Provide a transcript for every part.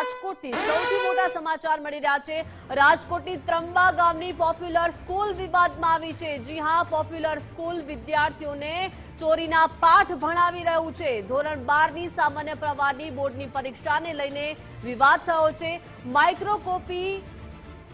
રાજકોટથી સૌથી મોટા સમાચાર મળી રહ્યા છે. રાજકોટની ત્રંબા ગામની પોપ્યુલર સ્કૂલ વિવાદમાં આવી છે. જી હા, પોપ્યુલર સ્કૂલ વિદ્યાર્થીઓને ચોરીના પાઠ ભણાવી રહ્યું છે. ધોરણ બારની સામાન્ય પ્રવાહની બોર્ડની પરીક્ષાને લઈને વિવાદ થયો છે. માઇક્રોકોપી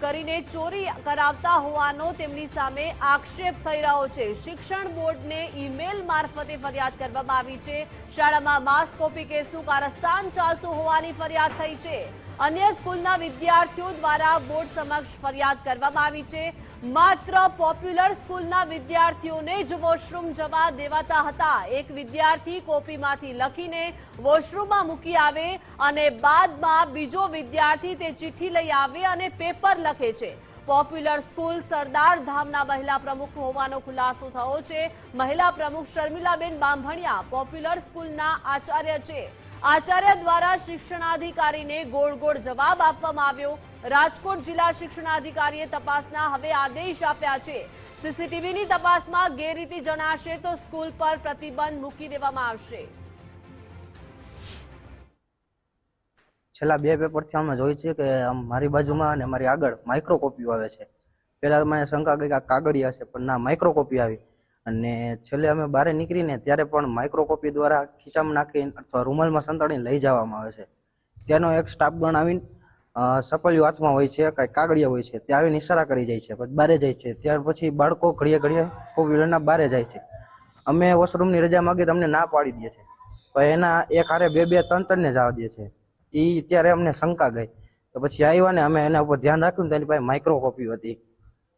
કરીને ચોરી કરાવતા હોવાનો તેમની સામે આક્ષેપ થઈ રહ્યો છે. શિક્ષણ બોર્ડને ઈમેલ મારફતે ફરિયાદ કરવામાં આવી છે. શાળામાં માસ કોપી કેસનું કારસ્તાન ચાલતું હોવાની ફરિયાદ થઈ છે. અન્ય સ્કૂલના વિદ્યાર્થીઓ દ્વારા બોર્ડ સમક્ષ ફરિયાદ કરવામાં આવી છે. માત્ર પોપ્યુલર સ્કૂલના વિદ્યાર્થીઓને જ વોશરૂમ જવા દેવાતા હતા. એક વિદ્યાર્થી કોપીમાંથી લખીને વોશરૂમમાં મૂકી આવે અને બાદમાં બીજો વિદ્યાર્થી તે ચિઠ્ઠી લઈ આવે અને પેપર લખે છે. પોપ્યુલર સ્કૂલ સરદાર ધામના મહિલા પ્રમુખ હોવાનો ખુલાસો થયો છે. મહિલા પ્રમુખ શર્મિલાબેન બાંભણિયા પોપ્યુલર સ્કૂલના આચાર્ય છે. આચાર્ય દ્વારા શિક્ષણાધિકારીને ગોળ ગોળ જવાબ આપવામાં આવ્યો. રાજકોટ જિલ્લા શિક્ષણાધિકારીએ તપાસના હવે આદેશ આપ્યા છે. સીસીટીવીની તપાસમાં ગેરરીતિ જણાશે તો સ્કૂલ પર પ્રતિબંધ મૂકી દેવામાં આવશે. છેલ્લા બે પેપરથી અમે જોઈ છે કે મારી બાજુમાં અને મારી આગળ માઇક્રો કોપીઓ આવે છે. પહેલા મને શંકા ગઈ કે કાગળિયા છે, પણ ના માઇક્રો કોપી આવી. અને છેલ્લે અમે બહાર નીકળીને ત્યારે પણ માઇક્રો કોપી દ્વારા ખીચામાં નાખીને અથવા રૂમાલમાં સંતાડીને લઈ જવામાં આવે છે. ત્યાંનો એક સ્ટાફ ગણ આવીને સપલિયું હાથમાં હોય છે, કાંઈ કાગળિયા હોય છે ત્યાં આવીને ઇશારા કરી જાય છે, પછી બારે જાય છે. ત્યાર પછી બાળકો ઘડીએ ઘડીએ લઈને બારે જાય છે. અમે વોશરૂમની રજા માગી તમને ના પાડી દે છે. પણ એના એક હારે બે બે ત્રણ ત્રણને જવા દે છે. એ ત્યારે અમને શંકા ગઈ. તો પછી આવ્યા ને અમે એના ઉપર ધ્યાન રાખ્યું ને તેની પાસે માઇક્રો કોપી હતી.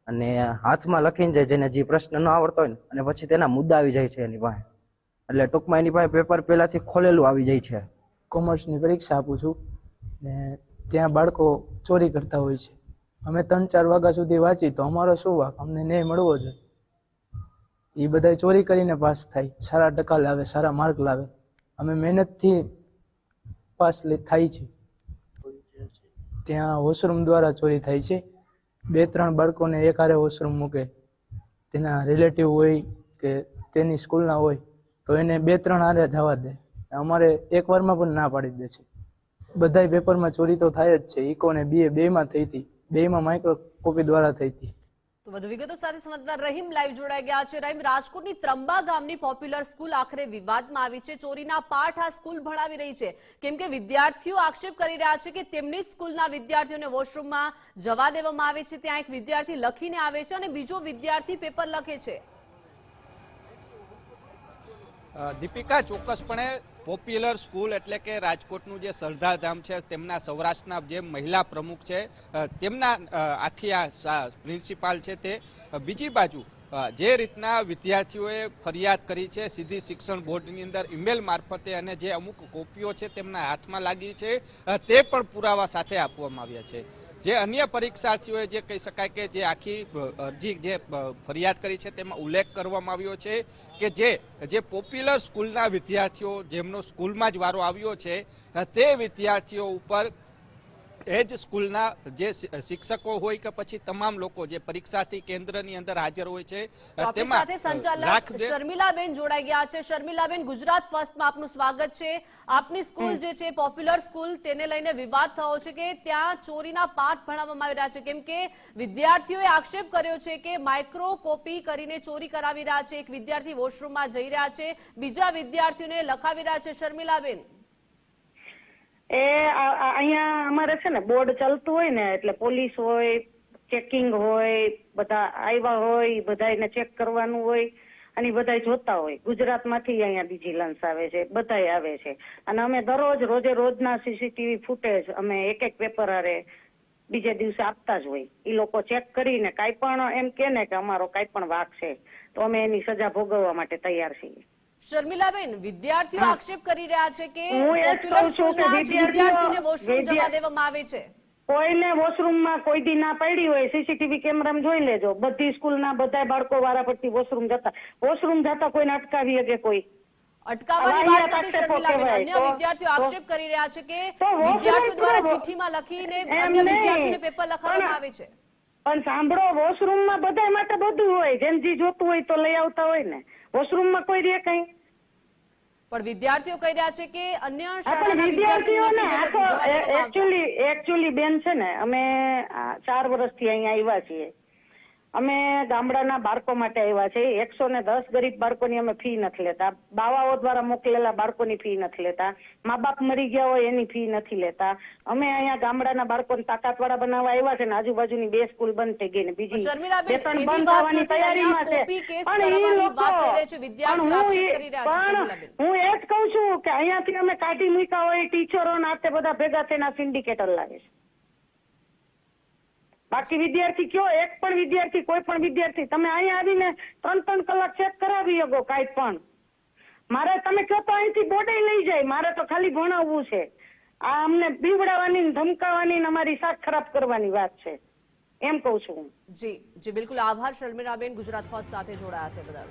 અને હાથમાં લખીને જાય જેને જે પ્રશ્ન ન આવડતો હોય ને, અને પછી તેના મુદ્દા આવી જાય છે એની પાસે. એટલે ટૂંકમાં એની પાસે પેપર પહેલાંથી ખોલેલું આવી જાય છે. કોમર્સની પરીક્ષા આપું છું ને ત્યાં બાળકો ચોરી કરતા હોય છે. અમે ત્રણ ચાર વાગ્યા સુધી વાંચી તો અમારો શું વાક? અમને ન્યાય મળવો જોઈએ. એ બધા ચોરી કરીને પાસ થાય. સારા ટકા લાવે, સારા માર્ક લાવે. અમે મહેનતથી પાસ થાય છે. ત્યાં વોશરૂમ દ્વારા ચોરી થાય છે. બે ત્રણ બાળકોને એક હારે વોશરૂમ મૂકે, તેના રિલેટિવ હોય કે તેની સ્કૂલના હોય, તો એને બે ત્રણ હારે જવા દે. અમારે એક વારમાં પણ ના પાડી દે છે. બધાય પેપરમાં ચોરી તો થાય જ છે. ઇકો બે, બેમાં થઈ હતી. બેમાં માઇક્રો કોપી દ્વારા થઈ હતી. તો વધુ વિગતો સાથે સંવાદદાર રહીમ લાઈવ જોડાઈ ગયા છે. રહીમ, રાજકોટની ત્રંબા ગામની પોપ્યુલર સ્કૂલ આખરે વિવાદમાં આવી છે. ચોરીના પાઠ આ સ્કૂલ ભણાવી રહી છે. કેમ કે વિદ્યાર્થીઓ આક્ષેપ કરી રહ્યા છે કે તેમની જ સ્કૂલના વિદ્યાર્થીઓને વોશરૂમમાં જવા દેવામાં આવે છે. ત્યાં એક વિદ્યાર્થી લખીને આવે છે અને બીજો વિદ્યાર્થી પેપર લખે છે. દીપિકા, ચોક્કસપણે પોપ્યુલર સ્કૂલ એટલે કે રાજકોટનું જે સરદારધામ છે, તેમના સૌરાષ્ટ્રના જે મહિલા પ્રમુખ છે તેમના આખી આ પ્રિન્સિપાલ છે તે. બીજી બાજુ જે રીતના વિદ્યાર્થીઓએ ફરિયાદ કરી છે, સીધી શિક્ષણ બોર્ડની અંદર ઈમેલ મારફતે અને જે અમુક કોપીઓ છે, તેમના હાથમાં લાગી છે તે પણ પુરાવા સાથે આપવામાં આવ્યા છે. જે અન્ય પરીક્ષાર્થીઓએ જે કહી શકાય કે જે આખી અરજી જે ફરિયાદ કરી છે તેમાં ઉલ્લેખ કરવામાં આવ્યો છે કે જે જે પોપ્યુલર સ્કૂલના વિદ્યાર્થીઓ જેમનો સ્કૂલમાં જ વારો આવ્યો છે તે વિદ્યાર્થીઓ ઉપર એ જ સ્કૂલના જે શિક્ષકો હોય કે પછી તમામ લોકો જે પરીક્ષાર્થી કેન્દ્રની અંદર હાજર હોય છે તેમાં સંચાલક શર્મિલાબેન જોડાઈ ગયા છે. શર્મિલાબેન ગુજરાત ફર્સ્ટમાં આપનું સ્વાગત છે. આપની સ્કૂલ જે છે પોપ્યુલર સ્કૂલ તેને લઈને વિવાદ થયો છે કે ત્યાં ચોરીના પાઠ ભણાવવામાં આવી રહ્યા છે. કેમ કે વિદ્યાર્થીઓએ આક્ષેપ કર્યો છે કે માઇક્રો કોપી કરીને ચોરી કરાવી રહ્યા છે. એક વિદ્યાર્થી વોશરૂમમાં જઈ રહ્યા છે. બીજા વિદ્યાર્થીઓને લખાવી રહ્યા છે. શર્મિલાબેન. એ અહીંયા અમારે છે ને બોર્ડ ચાલતું હોય ને, એટલે પોલીસ હોય, ચેકિંગ હોય, બધા આવ્યા હોય બધા એને ચેક કરવાનું હોય, અને બધા જોતા હોય. ગુજરાતમાંથી અહીંયા વિજિલન્સ આવે છે, બધાય આવે છે. અને અમે દરરોજ, રોજે રોજના સીસીટીવી ફૂટેજ અમે એક એક પેપર હારે બીજે દિવસે આપતા જ હોય. ઈ લોકો ચેક કરીને કાંઈ પણ એમ કે ને કે અમારો કાંઈ પણ વાક છે, તો અમે એની સજા ભોગવવા માટે તૈયાર છીએ. શર્મિલાબેન વિદ્યાર્થીઓ આક્ષેપ કરી રહ્યા છે કે પોપ્યુલર સ્કૂલના વિદ્યાર્થીઓને વોશરૂમ જવા દેવામાં આવે છે. કોઈને વોશરૂમમાં કોઈ દી ના પડી હોય સીસીટીવી કેમેરામાં જોઈ લેજો. બધી સ્કૂલના બધા બાળકો વારા પરથી વોશરૂમ જતા વોશરૂમ જતા કોઈને અટકાવી શકે કોઈ. અટકાવવાની વાત નથી શર્મિલાબેન. અન્ય વિદ્યાર્થીઓ આક્ષેપ કરી રહ્યા છે કે વિદ્યાર્થીઓ દ્વારા ચિઠ્ઠીમાં લખીને અન્ય વિદ્યાર્થીઓને પેપર લખાવવામાં આવે છે. પણ સાંભળો વોશરૂમમાં બધા માટે બધું હોય. જેમ જી જોતું હોય તો લઈ આવતા હોય ને. વોશરૂમમાં કોઈ રે કઈ? પણ વિદ્યાર્થીઓ કહી રહ્યા છે કે અન્ય શાળાના વિદ્યાર્થીઓને વિદ્યાર્થીઓને આ તો જવા દેવામાં આવતા. એકચ્યુઅલી એકચ્યુઅલી બેન છે ને અમે ચાર વર્ષથી અહીંયા આવ્યા છીએ. અમે ગામડાના બાળકો માટે આવ્યા છે. એકસો ને દસ ગરીબ બાળકોની અમે ફી નથી લેતા. બાવાઓ દ્વારા મોકલેલા બાળકોની ફી નથી લેતા. મા બાપ મરી ગયા હોય એની ફી નથી લેતા. અમે અહીંયા ગામડાના બાળકોને તાકાતવાળા બનાવવા આવ્યા છે ને આજુબાજુની બે સ્કૂલ બંધ થઈ ગઈ ને બીજી. બે ત્રણ બંધ થવાની તૈયારીમાં છે. પણ એ લોકો પણ હું હું એ જ કહું છું કે અહીંયાથી અમે કાઢી મૂક્યા હોય ટીચરો ને આ બધા ભેગા થઈને સિન્ડિકેટર લાગે છે. બાકી વિદ્યાર્થી કયો? એક પણ વિદ્યાર્થી, કોઈ પણ વિદ્યાર્થી. તમે અહીંયા આવીને ત્રણ ત્રણ કલાક ચેક કરાવી શકો કાંઈ પણ. મારે તમે કહો તો અહીંથી બોર્ડે લઈ જાય. મારે તો ખાલી ભણાવવું છે. આ અમને બીવડાવવાની ને ધમકાવવાની ને અમારી શાક ખરાબ કરવાની વાત છે. એમ કહું છું જી જી, બિલકુલ. આભાર, શર્મિલાબેન. ગુજરાત ફર્સ્ટ સાથે જોડાયા છે બધા.